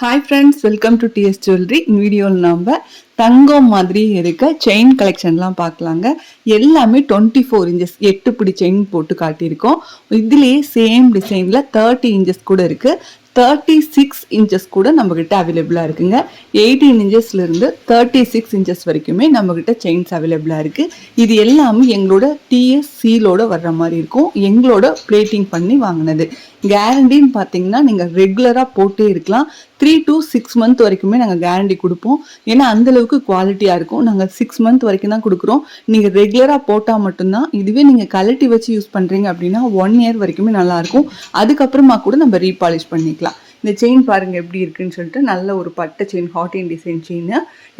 Hi friends welcome to DS jewellery வீடியோவில் நம்ம தங்கம் மாதிரி இருக்க செயின் கலெக்ஷன்லாம் பார்க்கலாங்க. எல்லாமே டுவெண்ட்டி ஃபோர் இன்ச்சஸ் எட்டு பிடி செயின் போட்டு காட்டியிருக்கோம். இதுலேயே சேம் டிசைனில் தேர்ட்டி இன்ச்சஸ் கூட இருக்குது தேர்ட்டி சிக்ஸ் இன்ச்சஸ் கூட நம்மக்கிட்ட அவைலபிளாக இருக்குங்க. எயிட்டீன் இன்ச்சஸ்லேருந்து தேர்ட்டி சிக்ஸ் இன்ச்சஸ் வரைக்குமே நம்மக்கிட்ட செயின்ஸ் அவைலபிளாக இருக்குது இது எல்லாமே எங்களோட டிஎஸ் சீலோட வர்ற மாதிரி இருக்கும். எங்களோட பிளேட்டிங் பண்ணி வாங்கினது. கேரண்டின்னு பார்த்தீங்கன்னா நீங்கள் ரெகுலராக போட்டே இருக்கலாம். த்ரீ டு சிக்ஸ் மந்த் வரைக்குமே நாங்கள் கேரண்டி கொடுப்போம். ஏன்னா அந்தளவுக்கு குவாலிட்டியாக இருக்கும். நாங்கள் சிக்ஸ் மந்த் வரைக்கும் தான் கொடுக்குறோம். நீங்கள் ரெகுலராக போட்டால் மட்டும்தான் இதுவே நீங்கள் கலட்டி வச்சு யூஸ் பண்ணுறீங்க அப்படின்னா ஒன் இயர் வரைக்குமே நல்லாயிருக்கும் அதுக்கப்புறமா கூட நம்ம ரீபாலிஷ் பண்ணிக்கலாம். இந்த செயின் பாருங்கள் எப்படி இருக்குன்னு சொல்லிட்டு நல்ல ஒரு பட்டை chain hot in design chain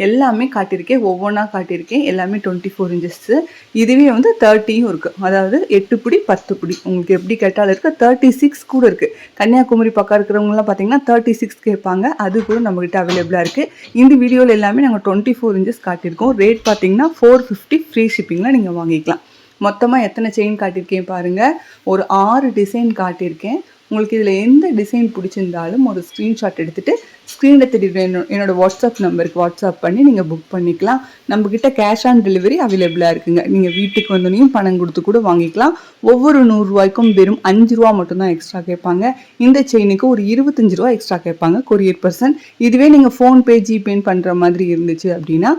எல்லாமே காட்டியிருக்கேன் ஒவ்வொன்றா காட்டியிருக்கேன். எல்லாமே டுவெண்ட்டி ஃபோர் இன்ச்சஸ்ஸு இதுவே வந்து தேர்ட்டியும் இருக்குது அதாவது எட்டு பிடி பத்து பிடி. உங்களுக்கு எப்படி கேட்டாலும் இருக்குது தேர்ட்டி சிக்ஸ் கூட இருக்குது கன்னியாகுமரி பக்கம் இருக்கிறவங்களாம் பார்த்தீங்கன்னா தேர்ட்டி சிக்ஸ் கேட்பாங்க. அது கூட நம்மகிட்ட அவைலபிளாக இருக்குது இந்த வீடியோவில் எல்லாமே நாங்கள் டுவெண்ட்டி ஃபோர் இன்ச்சஸ் காட்டியிருக்கோம். ரேட் பார்த்தீங்கன்னா ஃபோர் ஃபிஃப்டி ஃப்ரீ ஷிப்பிங்கில் நீங்கள் வாங்கிக்கலாம். மொத்தமாக எத்தனை செயின் காட்டியிருக்கேன் பாருங்கள் ஒரு ஆறு டிசைன் காட்டியிருக்கேன். உங்களுக்கு இதில் எந்த டிசைன் பிடிச்சிருந்தாலும் ஒரு ஸ்க்ரீன்ஷாட் எடுத்துகிட்டு ஸ்க்ரீனில் தெரியுற என்னோடய வாட்ஸ்அப் நம்பருக்கு வாட்ஸ்அப் பண்ணி நீங்கள் புக் பண்ணிக்கலாம். நம்மக்கிட்ட கேஷ் ஆன் டெலிவரி அவைலபிளாக இருக்குங்க. நீங்கள் வீட்டுக்கு வந்தோடனையும் பணம் கொடுத்து கூட வாங்கிக்கலாம். ஒவ்வொரு நூறுரூவாய்க்கும் வெறும் அஞ்சு ரூபா மட்டும்தான் எக்ஸ்ட்ரா கேட்பாங்க. இந்த செயினுக்கு ஒரு இருபத்தஞ்சு ரூபா எக்ஸ்ட்ரா கேட்பாங்க. கொரியர் பர்சன் இதுவே நீங்கள் ஃபோன்பே ஜிபேன்னு பண்ணுற மாதிரி இருந்துச்சு அப்படின்னா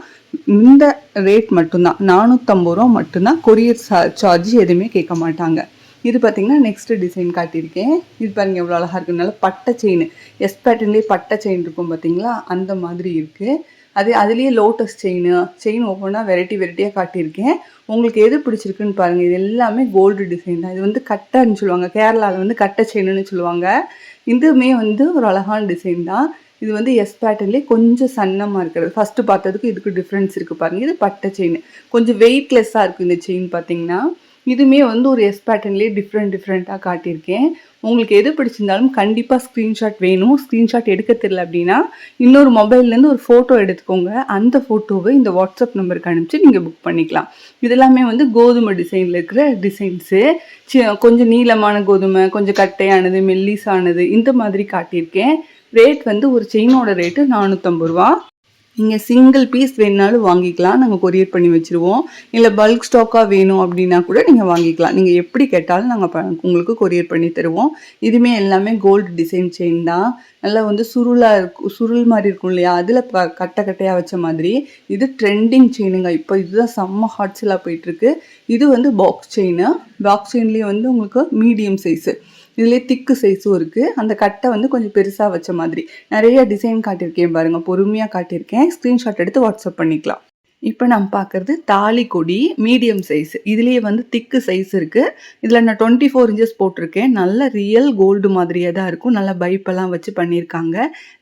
இந்த ரேட் மட்டும்தான். நானூற்றம்பது ரூபா மட்டும்தான் கொரியர் சார்ஜ் எதுவுமே கேட்க மாட்டாங்க. இது பார்த்தீங்கன்னா நெக்ஸ்ட் டிசைன் காட்டியிருக்கேன். இது பாருங்கள் எவ்வளோ அழகாக இருக்குனால பட்டை செயின் எஸ் பேட்டர்ன்லேயே பட்டை செயின் இருக்கும் பார்த்தீங்களா அந்த மாதிரி இருக்குது அதே அதுலேயே லோட்டஸ் செயின் செயின் ஒவ்வொன்றா வெரைட்டி வெரைட்டியாக காட்டியிருக்கேன். உங்களுக்கு எது பிடிச்சிருக்குன்னு பாருங்கள் இது எல்லாமே கோல்டு டிசைன் தான். இது வந்து கட்டைன்னு சொல்லுவாங்க. கேரளாவில் வந்து கட்டை செயின்னு சொல்லுவாங்க. இதுவுமே வந்து ஒரு அழகான டிசைன் தான். இது வந்து எஸ் பேட்டர்ன்லேயே கொஞ்சம் சன்னமாக இருக்கிறது. ஃபஸ்ட்டு பார்த்ததுக்கு இதுக்கு டிஃப்ரென்ஸ் இருக்குது பாருங்கள் இது பட்டை செயின் கொஞ்சம் வெயிட்லெஸ்ஸாக இருக்குது இந்த செயின் பார்த்தீங்கன்னா இதுவுமே வந்து ஒரு எஸ் பேட்டர்ன்லேயே டிஃப்ரெண்ட் டிஃப்ரெண்ட்டாக காட்டியிருக்கேன். உங்களுக்கு எது பிடிச்சிருந்தாலும் கண்டிப்பாக ஸ்க்ரீன்ஷாட் வேணும். ஸ்க்ரீன்ஷாட் எடுக்க தெரியல அப்படின்னா இன்னொரு மொபைல்லேருந்து ஒரு ஃபோட்டோ எடுத்துக்கோங்க. அந்த ஃபோட்டோவை இந்த வாட்ஸ்அப் நம்பருக்கு அனுப்பிச்சு நீங்கள் புக் பண்ணிக்கலாம். இதெல்லாமே வந்து கோதுமை டிசைனில் இருக்கிற டிசைன்ஸு கொஞ்சம் நீளமான கோதுமை கொஞ்சம் கட்டையானது மெல்லிஸானது இந்த மாதிரி காட்டியிருக்கேன். ரேட் வந்து ஒரு செயினோட ரேட்டு நானூற்றம்பது ரூபா. நீங்கள் சிங்கிள் பீஸ் வேணுனாலும் வாங்கிக்கலாம். நாங்கள் கொரியர் பண்ணி வச்சுருவோம். இல்லை பல்க் ஸ்டாக்காக வேணும் அப்படின்னா கூட நீங்கள் வாங்கிக்கலாம். நீங்கள் எப்படி கேட்டாலும் நாங்கள் உங்களுக்கு கொரியர் பண்ணி தருவோம். இதுவுமே எல்லாமே கோல்டு டிசைன் செயின் தான். நல்லா வந்து சுருளாக இருக்கும் சுருள் மாதிரி இருக்கும் இல்லையா? அதில் ப கட்டை கட்டையாக வச்ச மாதிரி. இது ட்ரெண்டிங் செயினுங்க இப்போ இதுதான் செம்ம ஹாட்ஸிலாக போயிட்டுருக்கு இது வந்து பாக்ஸ் செயின் பாக்ஸ் செயின்லேயே வந்து உங்களுக்கு மீடியம் சைஸு இதுலேயே திக்கு சைஸும் இருக்குது அந்த கட்டை வந்து கொஞ்சம் பெருசாக வச்ச மாதிரி. நிறைய டிசைன் காட்டியிருக்கேன் பாருங்கள் பொறுமையாக காட்டியிருக்கேன். ஸ்க்ரீன்ஷாட் எடுத்து வாட்ஸ்அப் பண்ணிக்கலாம். இப்போ நம்ம பார்க்குறது தாலி கொடி மீடியம் சைஸ் இதுலேயே வந்து திக்கு சைஸ் இருக்குது இதில் நான் டுவெண்ட்டி ஃபோர் இன்ச்சஸ் போட்டிருக்கேன். நல்ல ரியல் கோல்டு மாதிரியே தான் இருக்கும். நல்லா பைப்பெல்லாம் வச்சு பண்ணியிருக்காங்க.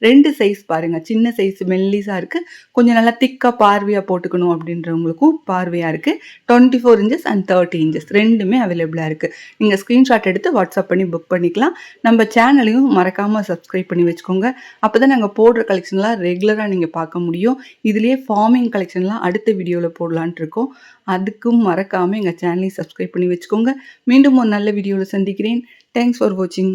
ரெண்டு சைஸ் பாருங்கள் சின்ன சைஸ் மெல்லிஸாக இருக்குது கொஞ்சம் நல்லா திக்காக பார்வையாக போட்டுக்கணும் அப்படின்றவங்களுக்கும் பார்வையாக இருக்குது twenty four inches and thirty inches ரெண்டுமே அவைலபிளாக இருக்குது நீங்கள் ஸ்க்ரீன்ஷாட் எடுத்து வாட்ஸ்அப் பண்ணி புக் பண்ணிக்கலாம். நம்ம சேனலையும் மறக்காமல் சப்ஸ்கிரைப் பண்ணி வச்சுக்கோங்க. அப்போ தான் நாங்கள் போடுற கலெக்ஷன்லாம் ரெகுலராக நீங்கள் பார்க்க முடியும். இதுலேயே ஃபார்மிங் கலெக்ஷன்லாம் அடுத்த வீடியோவில் போடலான்ட்டு இருக்கோம் அதுக்கும் மறக்காமல் எங்கள் சேனலையும் சப்ஸ்கிரைப் பண்ணி வச்சுக்கோங்க. மீண்டும் ஒரு நல்ல வீடியோவில் சந்திக்கிறேன். தேங்க்ஸ் ஃபார் வாட்சிங்